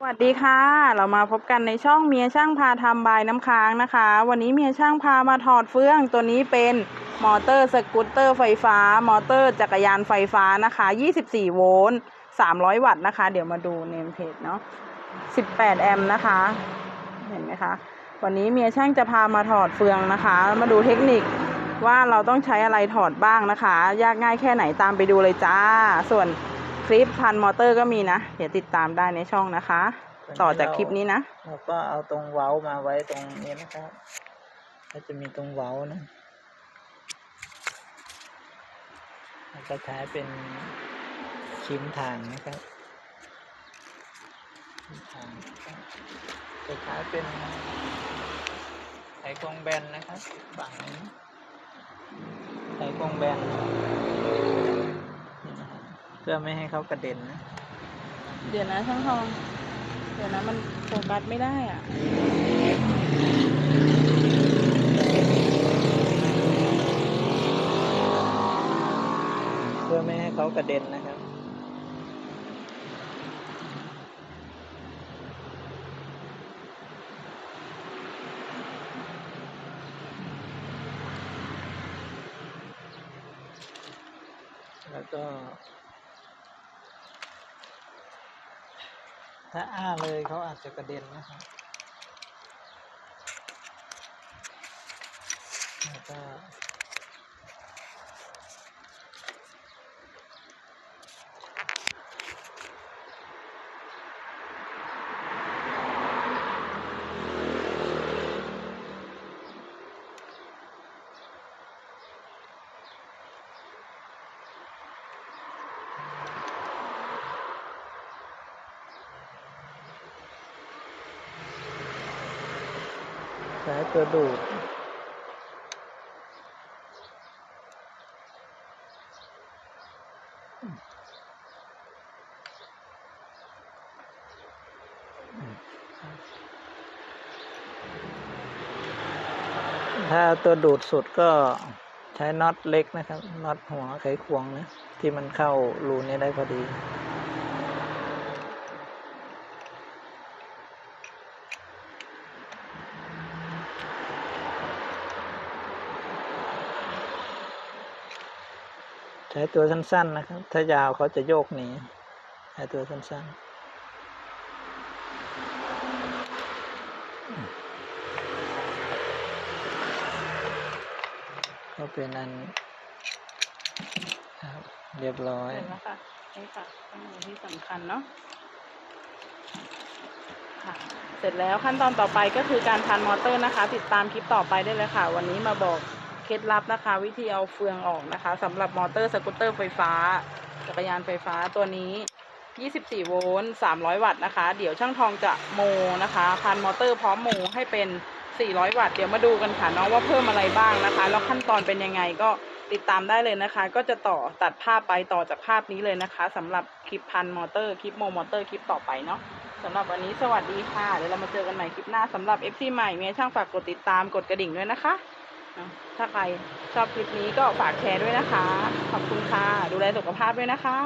สวัสดีค่ะ เรามาพบกันในช่องเมียช่างพาทำบายน้ำค้างนะคะ วันนี้เมียช่างพามาถอดเฟืองตัวนี้เป็นมอเตอร์สกูตเตอร์ไฟฟ้า มอเตอร์จักรยานไฟฟ้านะคะ 24 โวลต์300 วัตต์นะคะ เดี๋ยวมาดูเนมเพจเนาะ18 แอมป์นะคะ เห็นไหมคะ วันนี้เมียช่างจะพามาถอดเฟืองนะคะ มาดูเทคนิคว่าเราต้องใช้อะไรถอดบ้างนะคะ ยากง่ายแค่ไหนตามไปดูเลยจ้า ส่วน คลิปพันมอเตอร์ก็มีนะ เดี๋ยวติดตามได้ในช่องนะคะ ต่อจากคลิปนี้นะเราก็เอาตรงเว้ามาไว้ตรงนี้นะครับก็จะมีตรงเว้านะแล้วก็ใช้เป็นชิ้นทางนะครับชิ้นทางนะครับจะใช้เป็นไขควงแบนนะครับฝั่งนี้ไขควงแบนนี่นะครับเพื่อไม่ให้เขากระเด็นนะเดี๋ยวนะช่างทอง เดี๋ยวนะมันโฟกัสไม่ได้อะเพื่อไม่ให้เขากระเด็นนะครับ แล้วก็ ถ้าอ้าเลยเขาอาจจะกระเด็นนะครับแล้วก็ ช้ตัวดูดถ้าตัวดูดสุดก็ใช้น็อตเล็กนะครับน็อตหัวไขควงนะที่มันเข้ารูนี้ได้พอดี ช้ตัวสั้น ๆ นะครับ ถ้ายาวเขาจะโยกหนีใช้ตัวสั้น ๆก็เป็นอันครับเรียบร้อยเห็นแล้วค่ะนี่ค่ะข้อมูลที่สำคัญเนาะค่ะ เสร็จแล้วขั้นตอนต่อไปก็คือการพันมอเตอร์นะคะ ติดตามคลิปต่อไปได้เลยค่ะ วันนี้มาบอก เคล็ดลับนะคะ วิธีเอาเฟืองออกนะคะสำหรับมอเตอร์สกูตเตอร์ไฟฟ้า จักรยานไฟฟ้าตัวนี้ 24 โวลต์ 300 วัตต์นะคะ เดี๋ยวช่างทองจะโมนะคะพันมอเตอร์พร้อมโมให้เป็น 400 วัตต์ เดี๋ยวมาดูกันค่ะน้องว่าเพิ่มอะไรบ้างนะคะ แล้วขั้นตอนเป็นยังไงก็ติดตามได้เลยนะคะ ก็จะต่อตัดภาพไปต่อจากภาพนี้เลยนะคะสำหรับคลิปพันมอเตอร์คลิปโมมอเตอร์คลิปต่อไปเนาะสำหรับวันนี้สวัสดีค่ะ เดี๋ยวเรามาเจอกันใหม่คลิปหน้าสำหรับ FC ใหม่เมียช่างฝากกดติดตามกดกระดิ่งด้วยนะคะ ถ้าใครชอบคลิปนี้ก็ฝากแชร์ด้วยนะคะ ขอบคุณค่ะ ดูแลสุขภาพด้วยนะคะ